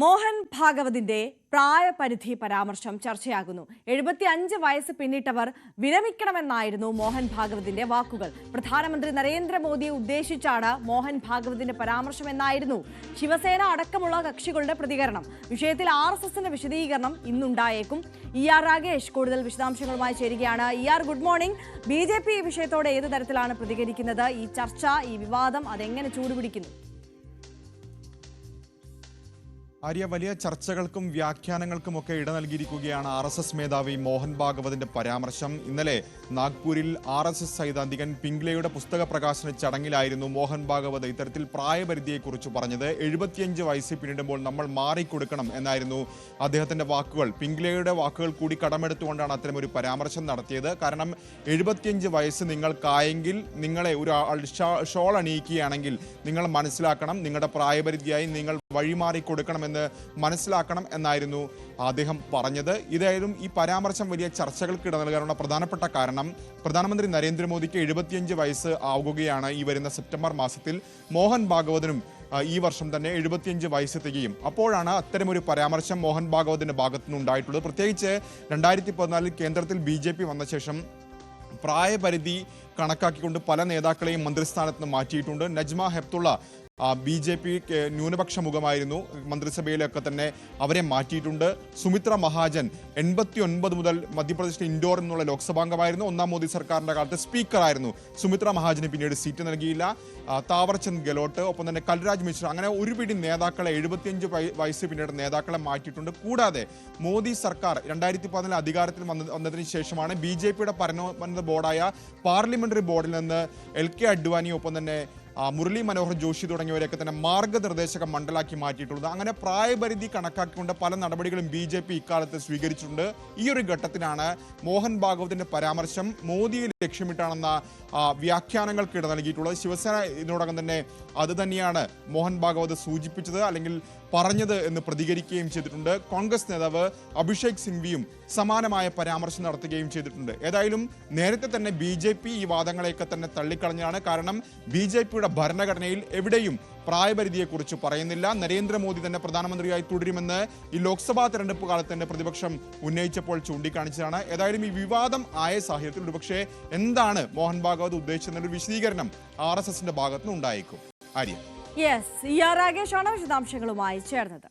മോഹൻ ഭാഗവതിന്റെ പ്രായപരിധി പരാമർശം ചർച്ചയാകുന്നു. എഴുപത്തി അഞ്ച് വയസ്സ് പിന്നിട്ടവർ വിരമിക്കണമെന്നായിരുന്നു മോഹൻ ഭാഗവതിന്റെ വാക്കുകൾ. പ്രധാനമന്ത്രി നരേന്ദ്രമോദിയെ ഉദ്ദേശിച്ചാണ് മോഹൻ ഭാഗവതിന്റെ പരാമർശം എന്നായിരുന്നു ശിവസേന അടക്കമുള്ള കക്ഷികളുടെ പ്രതികരണം. വിഷയത്തിൽ ആർ എസ് എസിന്റെ വിശദീകരണം ഇന്നുണ്ടായേക്കും. ഇ ആർ രാഗേഷ് കൂടുതൽ വിശദാംശങ്ങളുമായി ചേരുകയാണ്. E R good morning. B J P ഈ വിഷയത്തോടെ ഏത് തരത്തിലാണ് പ്രതികരിക്കുന്നത്? ഈ ചർച്ച ഈ വിവാദം അതെങ്ങനെ ചൂടുപിടിക്കുന്നു? ആര്യ വലിയ ചർച്ചകൾക്കും വ്യാഖ്യാനങ്ങൾക്കും ഒക്കെ ഇട നൽകിയിരിക്കുകയാണ് ആർ എസ് എസ് മേധാവി മോഹൻ ഭാഗവതിന്റെ പരാമർശം. ഇന്നലെ നാഗ്പൂരിൽ ആർ എസ് എസ് സൈദ്ധാന്തികൻ പിംഗ്ലയുടെ പുസ്തക പ്രകാശന ചടങ്ങിലായിരുന്നു മോഹൻ ഭാഗവത് ഇത്തരത്തിൽ പ്രായപരിധിയെക്കുറിച്ച് പറഞ്ഞത്. എഴുപത്തിയഞ്ച് വയസ്സ് പിന്നിടുമ്പോൾ നമ്മൾ മാറിക്കൊടുക്കണം എന്നായിരുന്നു അദ്ദേഹത്തിന്റെ വാക്കുകൾ. പിംഗ്ലയുടെ വാക്കുകൾ കൂടി കടമെടുത്തുകൊണ്ടാണ് അത്തരം ഒരു പരാമർശം നടത്തിയത്. കാരണം എഴുപത്തിയഞ്ച് വയസ്സ് നിങ്ങൾക്കായെങ്കിൽ നിങ്ങളെ ഒരു ഷോൾ അണിയിക്കുകയാണെങ്കിൽ നിങ്ങൾ മനസ്സിലാക്കണം നിങ്ങളുടെ പ്രായപരിധിയായി നിങ്ങൾ വഴിമാറി കൊടുക്കണമെന്ന് മനസ്സിലാക്കണം എന്നായിരുന്നു അദ്ദേഹം പറഞ്ഞത്. ഇതായാലും ഈ പരാമർശം വലിയ ചർച്ചകൾക്ക് ഇട നൽകാനുള്ള പ്രധാനപ്പെട്ട കാരണം. പ്രധാനമന്ത്രി നരേന്ദ്രമോദിക്ക് എഴുപത്തിയഞ്ച് വയസ്സ് ആവുകയാണ് ഈ വരുന്ന സെപ്റ്റംബർ മാസത്തിൽ. മോഹൻ ഭാഗവതനും ഈ വർഷം തന്നെ എഴുപത്തിയഞ്ച് വയസ്സ് തികയും. അപ്പോഴാണ് അത്തരമൊരു പരാമർശം മോഹൻ ഭാഗവതിന്റെ ഭാഗത്തു നിന്നുണ്ടായിട്ടുള്ളത് പ്രത്യേകിച്ച് രണ്ടായിരത്തി പതിനാലിൽ കേന്ദ്രത്തിൽ ബി വന്ന ശേഷം പ്രായപരിധി കണക്കാക്കിക്കൊണ്ട് പല നേതാക്കളെയും മന്ത്രിസ്ഥാനത്ത് നിന്ന് മാറ്റിയിട്ടുണ്ട്. Najma Heptulla B J P ന്യൂനപക്ഷ മുഖമായിരുന്നു. മന്ത്രിസഭയിലൊക്കെ തന്നെ അവരെ മാറ്റിയിട്ടുണ്ട്. സുമിത്ര മഹാജൻ എൺപത്തി ഒൻപത് മുതൽ മധ്യപ്രദേശിലെ ഇൻഡോർ എന്നുള്ള ലോക്സഭാംഗമായിരുന്നു. ഒന്നാം മോദി സർക്കാരിന്റെ കാലത്ത് സ്പീക്കറായിരുന്നു. സുമിത്ര മഹാജന് പിന്നീട് സീറ്റ് നൽകിയില്ല. താവർചന്ദ് ഗെലോട്ട് ഒപ്പം തന്നെ കൽരാജ് മിശ്ര അങ്ങനെ ഒരു പിടി നേതാക്കളെ എഴുപത്തിയഞ്ച് വയ- വയസ്സ് പിന്നീട് നേതാക്കളെ മാറ്റിയിട്ടുണ്ട്. കൂടാതെ മോദി സർക്കാർ രണ്ടായിരത്തി പതിനാല് അധികാരത്തിൽ വന്ന വന്നതിന് ശേഷമാണ് ബി ജെ പിയുടെ പരമോന്നത ബോർഡായ പാർലമെന്ററി ബോർഡിൽ നിന്ന് എൽ കെ അഡ്വാനി ഒപ്പം തന്നെ മുരളി മനോഹർ ജോഷി തുടങ്ങിയവരെയൊക്കെ തന്നെ മാർഗനിർദ്ദേശക മണ്ഡലാക്കി മാറ്റിയിട്ടുള്ളത്. അങ്ങനെ പ്രായപരിധി കണക്കാക്കിക്കൊണ്ട് പല നടപടികളും ബി ജെ പി ഇക്കാലത്ത് സ്വീകരിച്ചിട്ടുണ്ട്. ഈ ഒരു ഘട്ടത്തിലാണ് മോഹൻ ഭാഗവതിന്റെ പരാമർശം മോദിയെ ലക്ഷ്യമിട്ടാണെന്ന വ്യാഖ്യാനങ്ങൾക്കിട നൽകിയിട്ടുള്ളത്. ശിവസേന ഇതിനോടകം തന്നെ അത് തന്നെയാണ് മോഹൻ ഭാഗവത് സൂചിപ്പിച്ചത്. അല്ലെങ്കിൽ പറഞ്ഞത് എന്ന് പ്രതികരിക്കുകയും ചെയ്തിട്ടുണ്ട്. കോൺഗ്രസ് നേതാവ് അഭിഷേക് സിംഗ്വിയും സമാനമായ പരാമർശം നടത്തുകയും ചെയ്തിട്ടുണ്ട്. ഏതായാലും നേരത്തെ തന്നെ ബി ജെ പി ഈ വാദങ്ങളെയൊക്കെ തന്നെ തള്ളിക്കളഞ്ഞാണ് കാരണം ബി ജെ പിയുടെ ഭരണഘടനയിൽ എവിടെയും പ്രായപരിധിയെക്കുറിച്ച് പറയുന്നില്ല. നരേന്ദ്രമോദി തന്നെ പ്രധാനമന്ത്രിയായി തുടരുമെന്ന് ഈ ലോക്സഭാ തെരഞ്ഞെടുപ്പ് കാലത്ത് തന്നെ പ്രതിപക്ഷം ഉന്നയിച്ചപ്പോൾ ചൂണ്ടിക്കാണിച്ചതാണ്. ഏതായാലും ഈ വിവാദം ആയ സാഹചര്യത്തിൽ ഒരുപക്ഷെ എന്താണ് മോഹൻ ഭാഗവത് ഉദ്ദേശിച്ചതെന്നൊരു വിശദീകരണം ആർ എസ് എസിന്റെ ഭാഗത്തുനിന്ന് ഉണ്ടായേക്കും ആര്യ. യെസ് ഇ ആർ രാഗേഷാണ് വിശദാംശങ്ങളുമായി ചേർന്നത്.